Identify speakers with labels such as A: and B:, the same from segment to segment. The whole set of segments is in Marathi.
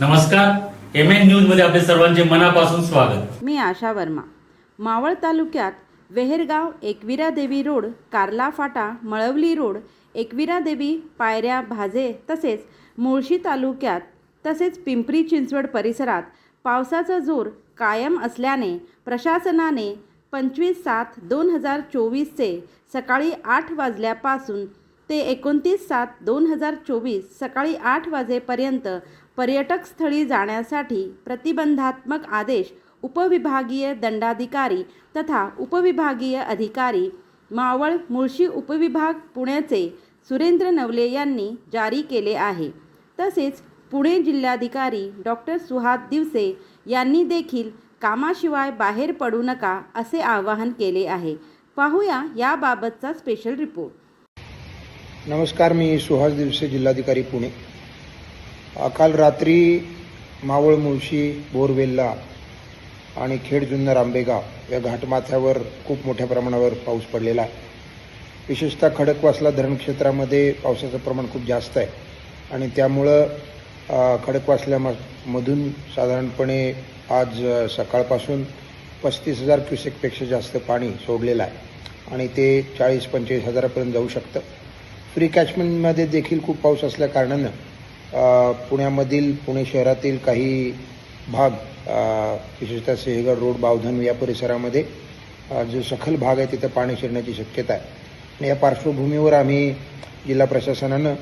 A: नमस्कार एम एन न्यूजमध्ये आपले सर्वांचे मनापासून स्वागत.
B: मी आशा वर्मा. मावळ तालुक्यात वेहेरगाव एकविरा देवी रोड कार्ला फाटा मळवली रोड एकविरा देवी पायऱ्या भाजे तसेच मुळशी तालुक्यात तसेच पिंपरी चिंचवड परिसरात पावसाचा जोर कायम असल्याने प्रशासनाने पंचवीस सात दोन हजार चोवीसचे सकाळी आठ वाजल्यापासून ते एकोणतीस सात दोन हजार चोवीस सकाळी आठ वाजेपर्यंत पर्यटक स्थळी जाण्यासाठी प्रतिबंधात्मक आदेश उपविभागीय दंडाधिकारी तथा उपविभागीय अधिकारी मावळ मुळशी उपविभाग पुण्याचे सुरेंद्र नवले यांनी जारी केले आहे. तसेच पुणे जिल्हाधिकारी डॉक्टर सुहाद दिवसे यांनी देखील कामाशिवाय बाहेर पडू नका असे आवाहन केले आहे. पाहूया याबाबतचा स्पेशल रिपोर्ट
C: नमस्कार मी सुहास दिवसे जिल्हाधिकारी पुणे. काल रात्री मावळ मुळशी बोरवेल्ला आणि खेड जुन्नर आंबेगाव या घाटमाथ्यावर खूप मोठ्या प्रमाणावर पाऊस पडलेला आहे. विशेषतः खडकवासला धरण क्षेत्रामध्ये पावसाचं प्रमाण खूप जास्त आहे. आणि त्यामुळं खडकवासल्यामधून साधारणपणे आज सकाळपासून पस्तीस हजार क्युसेकपेक्षा जास्त पाणी सोडलेलं आहे. आणि ते चाळीस पंचेचाळीस हजारापर्यंत जाऊ शकतं. फ्री कॅचमेंटमध्ये देखील खूप पाऊस असल्या कारणानं पुण्यामधील पुणे शहरातील काही भाग विशेषतः सिंहगड रोड बावधन या परिसरामध्ये जो सखल भाग आहे तिथं पाणी शिरण्याची शक्यता आहे. आणि या पार्श्वभूमीवर आम्ही जिल्हा प्रशासनानं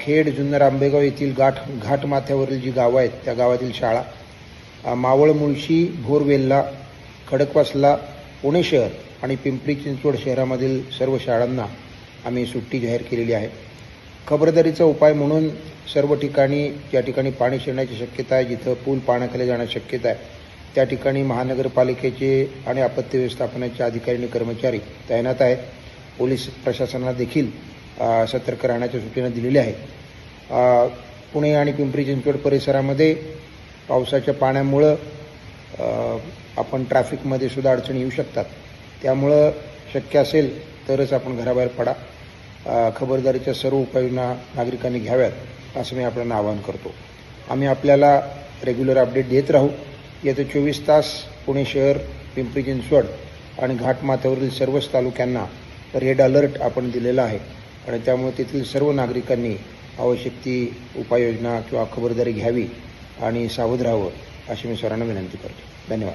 C: खेड जुन्नर आंबेगाव येथील गाठ घाटमाथ्यावरील जी गावं आहेत त्या गावातील शाळा मावळ मुळशी भोरवेल्ला खडकवासला पुणे शहर आणि पिंपरी चिंचवड शहरामधील सर्व शाळांना आम्ही सुट्टी जाहीर केलेली आहे. खबरदारीचा उपाय म्हणून सर्व ठिकाणी ज्या ठिकाणी पाणी शिरण्याची शक्यता आहे जिथं पूल पाण्याखाली जाण्याची शक्यता आहे त्या ठिकाणी महानगरपालिकेचे आणि आपत्ती व्यवस्थापनाचे अधिकारी आणि कर्मचारी तैनात आहेत. पोलीस प्रशासनाला देखील सतर्क राहण्याच्या सूचना दिलेल्या आहेत. पुणे आणि पिंपरी चिंचवड परिसरामध्ये पावसाच्या पाण्यामुळं आपण ट्रॅफिकमध्ये सुद्धा अडचणी येऊ शकतात. त्यामुळं शक्य असेल तरच आपण घराबाहेर पडा. खबरदारीच्या सर्व उपाययोजना नागरिकांनी घ्याव्यात. असं मी आपल्याला आवाहन करतो. आम्ही आपल्याला रेग्युलर अपडेट देत राहू. येत्या चोवीस तास पुणे शहर पिंपरी चिंचवड आणि घाटमाथ्यावरील सर्वच तालुक्यांना रेड अलर्ट आपण दिलेला आहे. आणि त्यामुळे तेथील सर्व नागरिकांनी आवश्यक ती उपाययोजना किंवा खबरदारी घ्यावी आणि सावध राहावं अशी मी सरांना विनंती करतो. धन्यवाद.